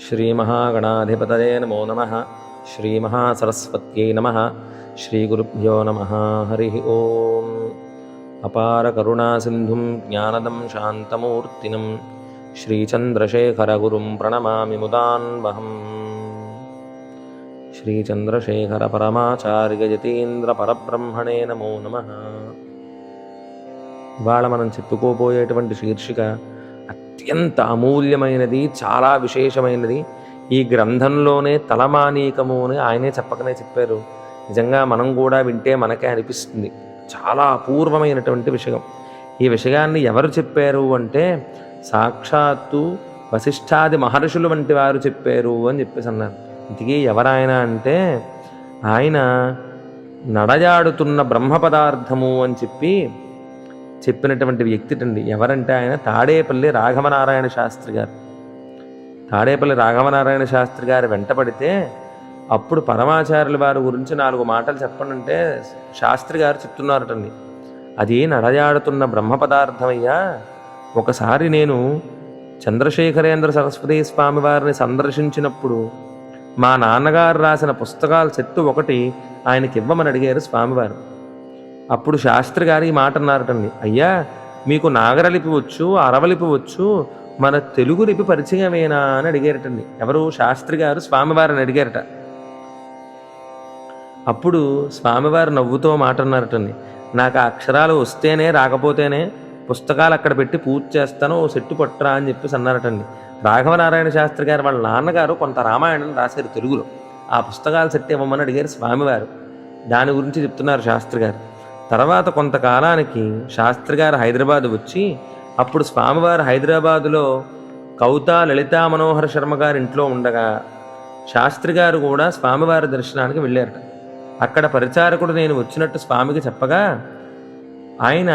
శ్రీమహాగణాధిపతయే నమో నమ శ్రీమహాసరస్వత్యై నమ శ్రీగురుభ్యో నమ హరి ఓం అపార కరుణాసింధుం జ్ఞానదం శాంతమూర్తినం శ్రీచంద్రశేఖరగురుం ప్రణమామి ముదాన్వహం శ్రీచంద్రశేఖర పరమాచార్య యతీంద్ర పరబ్రహ్మణే నమో నమ ఇవాళ మనం చెప్పుకోబోయేటువంటి శీర్షిక అత్యంత అమూల్యమైనది చాలా విశేషమైనది. ఈ గ్రంథంలోనే తలమానీకము అని ఆయనే చెప్పకనే చెప్పారు. నిజంగా మనం కూడా వింటే మనకే అనిపిస్తుంది. చాలా అపూర్వమైనటువంటి విషయం. ఈ విషయాన్ని ఎవరు చెప్పారు అంటే సాక్షాత్తు వశిష్ఠాది మహర్షులు వంటి వారు చెప్పారు అని చెప్పేసి అన్నారు. ఇంతకీ ఎవరాయన అంటే ఆయన నడయాడుతున్న బ్రహ్మ పదార్థము అని చెప్పి చెప్పినటువంటి వ్యక్తిటండి. ఎవరంటే ఆయన తాడేపల్లి రాఘవనారాయణ శాస్త్రి గారు. తాడేపల్లి రాఘవనారాయణ శాస్త్రి గారు వెంటపడితే అప్పుడు పరమాచార్యుల వారి గురించి నాలుగు మాటలు చెప్పనంటే శాస్త్రి గారు చెప్తున్నారటండి. అది నడయాడుతున్న బ్రహ్మ పదార్థమయ్యా ఒకసారి నేను చంద్రశేఖరేంద్ర సరస్వతి స్వామి వారిని సందర్శించినప్పుడు మా నాన్నగారు రాసిన పుస్తకాల చెట్టు ఒకటి ఆయనకి ఇవ్వమని అడిగారు స్వామివారు. అప్పుడు శాస్త్రి గారు ఈ మాట అన్నారటండి. అయ్యా మీకు నాగరలిపి వచ్చు అరవలిపి వచ్చు మన తెలుగు లిపి పరిచయమేనా? అని అడిగారటండి. ఎవరు? శాస్త్రి గారు స్వామివారిని అడిగారట. అప్పుడు స్వామివారు నవ్వుతో మాట అన్నారటండి. నాకు ఆ అక్షరాలు వస్తేనే రాకపోతేనే పుస్తకాలు అక్కడ పెట్టి పూజ చేస్తాను ఓ సెట్టు పట్టురా అని చెప్పేసి అన్నారటండి. రాఘవనారాయణ శాస్త్రి గారు వాళ్ళ నాన్నగారు కొంత రామాయణం రాశారు తెలుగులో. ఆ పుస్తకాలు సెట్ ఇవ్వమని అడిగారు స్వామివారు. దాని గురించి చెప్తున్నారు శాస్త్రి గారు. తర్వాత కొంతకాలానికి శాస్త్రి గారు హైదరాబాద్ వచ్చి అప్పుడు స్వామివారు హైదరాబాదులో కౌతా లలితా మనోహర శర్మ గారి ఇంట్లో ఉండగా శాస్త్రి గారు కూడా స్వామివారి దర్శనానికి వెళ్ళారట. అక్కడ పరిచారకుడు నేను వచ్చినట్టు స్వామికి చెప్పగా ఆయన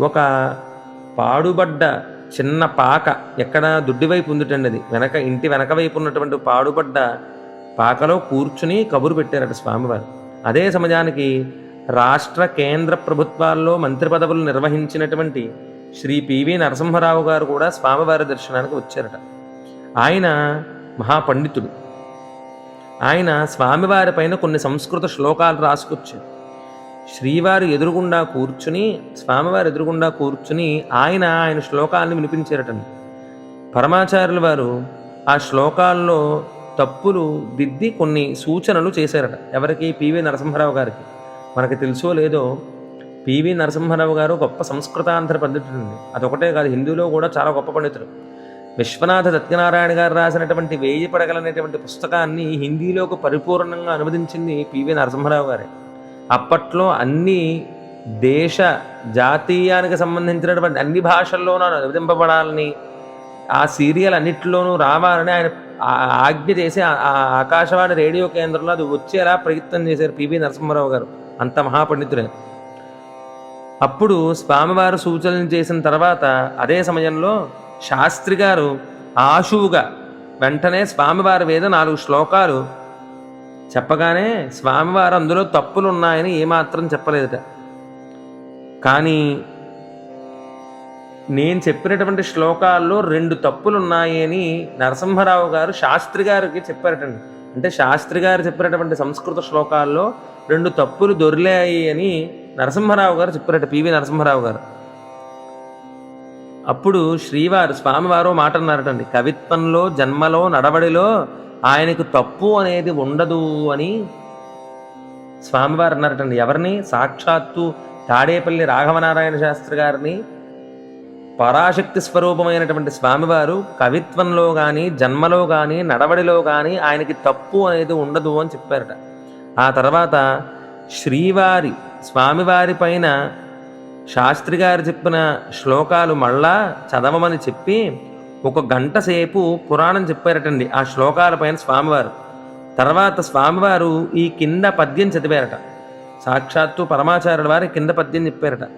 ఒక పాడుబడ్డ చిన్న పాక ఎక్కడ దుడ్డి వైపు ఉందిటండి అది. వెనక ఇంటి వెనక వైపు ఉన్నటువంటి పాడుబడ్డ పాకలో కూర్చుని కబురు పెట్టారట స్వామివారు. అదే సమయానికి రాష్ట్ర కేంద్ర ప్రభుత్వాల్లో మంత్రి పదవులు నిర్వహించినటువంటి శ్రీ పివి నరసింహరావు గారు కూడా స్వామివారి దర్శనానికి వచ్చారట. ఆయన మహాపండితుడు. ఆయన స్వామివారి పైన కొన్ని సంస్కృత శ్లోకాలు రాసుకొచ్చారు. శ్రీవారు ఎదురుగుండా కూర్చుని స్వామివారు ఎదురుగుండా కూర్చుని ఆయన ఆయన శ్లోకాలను వినిపించారటండి. పరమాచార్యుల వారు ఆ శ్లోకాల్లో తప్పులు దిద్ది కొన్ని సూచనలు చేశారట. ఎవరికి? పివి నరసింహరావు గారికి. మనకి తెలుసో లేదో పివి నరసింహారావు గారు గొప్ప సంస్కృతాంధ్ర పండితుడు అదొకటే కాదు హిందీలో కూడా చాలా గొప్ప పండితుడు. విశ్వనాథ సత్యనారాయణ గారు రాసినటువంటి వేయి పడగలనేటువంటి పుస్తకాన్ని హిందీలోకి పరిపూర్ణంగా అనువదించింది పివి నరసింహారావు గారే. అప్పట్లో అన్ని దేశ జాతీయానికి సంబంధించినటువంటి అన్ని భాషల్లోనూ అనువదింపబడాలని ఆ సీరియల్ అన్నిటిలోనూ రావాలని ఆయన ఆజ్ఞ చేసి ఆ- ఆకాశవాణి రేడియో కేంద్రంలో అది వచ్చేలా ప్రయత్నం చేశారు పివి నరసింహారావు గారు. అంత మహాపండితుడే. అప్పుడు స్వామివారు సూచనలు చేసిన తర్వాత అదే సమయంలో శాస్త్రి గారు ఆశువుగా వెంటనే స్వామివారి మీద నాలుగు శ్లోకాలు చెప్పగానే స్వామివారు అందులో తప్పులు ఉన్నాయని ఏమాత్రం చెప్పలేదట. కానీ నేను చెప్పినటువంటి శ్లోకాల్లో రెండు తప్పులు ఉన్నాయి అని నరసింహరావు గారు శాస్త్రి గారికి చెప్పారటండి. అంటే శాస్త్రి గారు చెప్పినటువంటి సంస్కృత శ్లోకాల్లో రెండు తప్పులు దొరిలాయి అని నరసింహరావు గారు చెప్పారట పివి నరసింహరావు గారు. అప్పుడు శ్రీవారు స్వామివారు మాట అన్నారటండి. కవిత్వంలో జన్మలో నడవడిలో ఆయనకు తప్పు అనేది ఉండదు అని స్వామివారు అన్నారటండి. ఎవరిని? సాక్షాత్తు తాడేపల్లి రాఘవనారాయణ శాస్త్రి గారిని. పరాశక్తి స్వరూపమైనటువంటి స్వామివారు కవిత్వంలో కానీ జన్మలో కానీ నడవడిలో కానీ ఆయనకి తప్పు అనేది ఉండదు అని చెప్పారట. ఆ తర్వాత శ్రీవారి స్వామివారి పైన శాస్త్రి గారు చెప్పిన శ్లోకాలు మళ్ళా చదవమని చెప్పి ఒక గంట సేపు పురాణం చెప్పారటండి ఆ శ్లోకాల పైన స్వామివారు. తర్వాత స్వామివారు ఈ కింద పద్యం చదివారట. సాక్షాత్తు పరమాచార్యుల వారి కింద పద్యం చెప్పారట.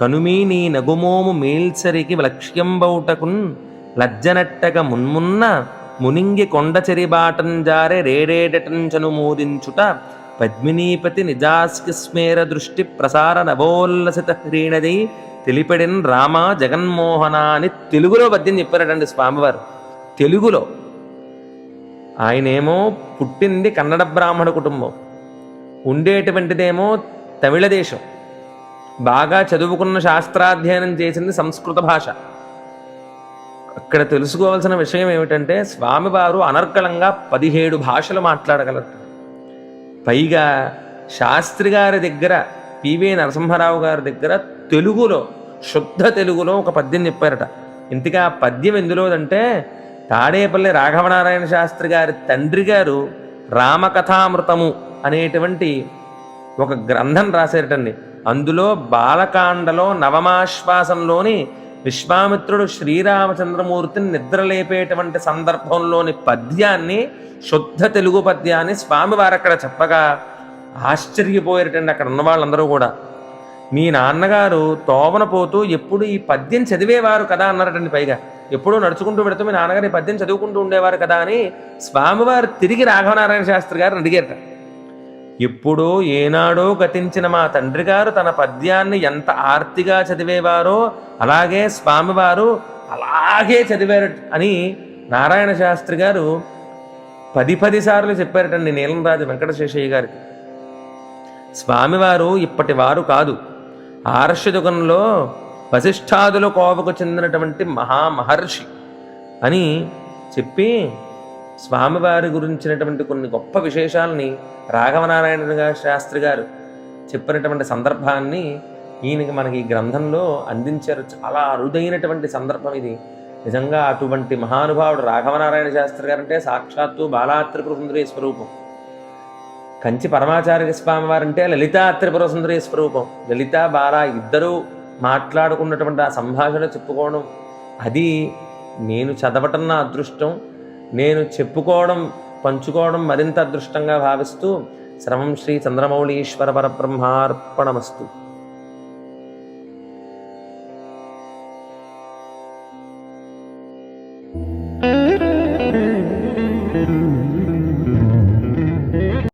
కనుమీ నీ నగుమోము మేల్సరికి లక్ష్యంబౌటకున్ లజ్జనట్టక మున్మున్న మునింగి కొండచెరిబాటం జారె రేడేడటంచను మూదించుట పద్మినీపతి నిజాస్కి స్మేర దృష్టి ప్రసార నవోల్లసిత హ్రీణదై తెలిపెడిన్ రామ జగన్మోహన అని తెలుగులో పద్యం చెప్పారటండి స్వామివారు. తెలుగులో. ఆయనేమో పుట్టింది కన్నడ బ్రాహ్మణ కుటుంబం. ఉండేటువంటిదేమో తమిళ దేశం. బాగా చదువుకున్న శాస్త్రాధ్యయనం చేసింది సంస్కృత భాష. ఇక్కడ తెలుసుకోవాల్సిన విషయం ఏమిటంటే స్వామివారు అనర్కళంగా పదిహేడు భాషలు మాట్లాడగలరు. పైగా శాస్త్రి గారి దగ్గర పివి నరసింహారావు గారి దగ్గర తెలుగులో శుద్ధ తెలుగులో ఒక పద్యం చెప్పారట. ఇంతగా పద్యం ఎందులోదంటే తాడేపల్లి రాఘవనారాయణ శాస్త్రి గారి తండ్రి గారు రామకథామృతము అనేటువంటి ఒక గ్రంథం రాశారటండి. అందులో బాలకాండలో నవమాశ్వాసంలోని విశ్వామిత్రుడు శ్రీరామచంద్రమూర్తిని నిద్రలేపేటువంటి సందర్భంలోని పద్యాన్ని శుద్ధ తెలుగు పద్యాన్ని స్వామివారు అక్కడ చెప్పగా ఆశ్చర్యపోయేటండి అక్కడ ఉన్న వాళ్ళందరూ కూడా మీ నాన్నగారు తోవన పోతూ ఎప్పుడు ఈ పద్యం చదివేవారు కదా? అన్నారటండి పైగా. ఎప్పుడూ నడుచుకుంటూ పెడుతూ మీ నాన్నగారు ఈ పద్యం చదువుకుంటూ ఉండేవారు కదా? అని స్వామివారు తిరిగి రాఘవనారాయణ శాస్త్రి గారిని అడిగారట. ఎప్పుడో ఏనాడో గతించిన మా తండ్రి గారు తన పద్యాన్ని ఎంత ఆర్తిగా చదివేవారో అలాగే స్వామివారు అలాగే చదివారు అని నారాయణ శాస్త్రి గారు పది పది సార్లు చెప్పారటండి నీలంరాజు వెంకటశేషయ్య గారికి. స్వామివారు ఇప్పటి వారు కాదు. ఆర్షయుగంలో వశిష్ఠాదుల కోవకు చెందినటువంటి మహామహర్షి అని చెప్పి స్వామివారి గురించినటువంటి కొన్ని గొప్ప విశేషాలని రాఘవనారాయణ గారి శాస్త్రి గారు చెప్పినటువంటి సందర్భాన్ని ఈయనకి మనకి ఈ గ్రంథంలో అందించారు. చాలా అరుదైనటువంటి సందర్భం ఇది. నిజంగా అటువంటి మహానుభావుడు రాఘవనారాయణ శాస్త్రి గారు అంటే సాక్షాత్తు బాలాత్రిపుర సుందరీ స్వరూపం. కంచి పరమాచార్య స్వామి వారంటే లలితా త్రిపుర సుందరీ స్వరూపం. లలిత బాల ఇద్దరూ మాట్లాడుకున్నటువంటి ఆ సంభాషణ చెప్పుకోవడం అది నేను చదవటం నా అదృష్టం. నేను చెప్పుకోవడం పంచుకోవడం మరింత అదృష్టంగా భావిస్తూ శ్రమం శ్రీ చంద్రమౌళీశ్వర పరబ్రహ్మార్పణమస్తు.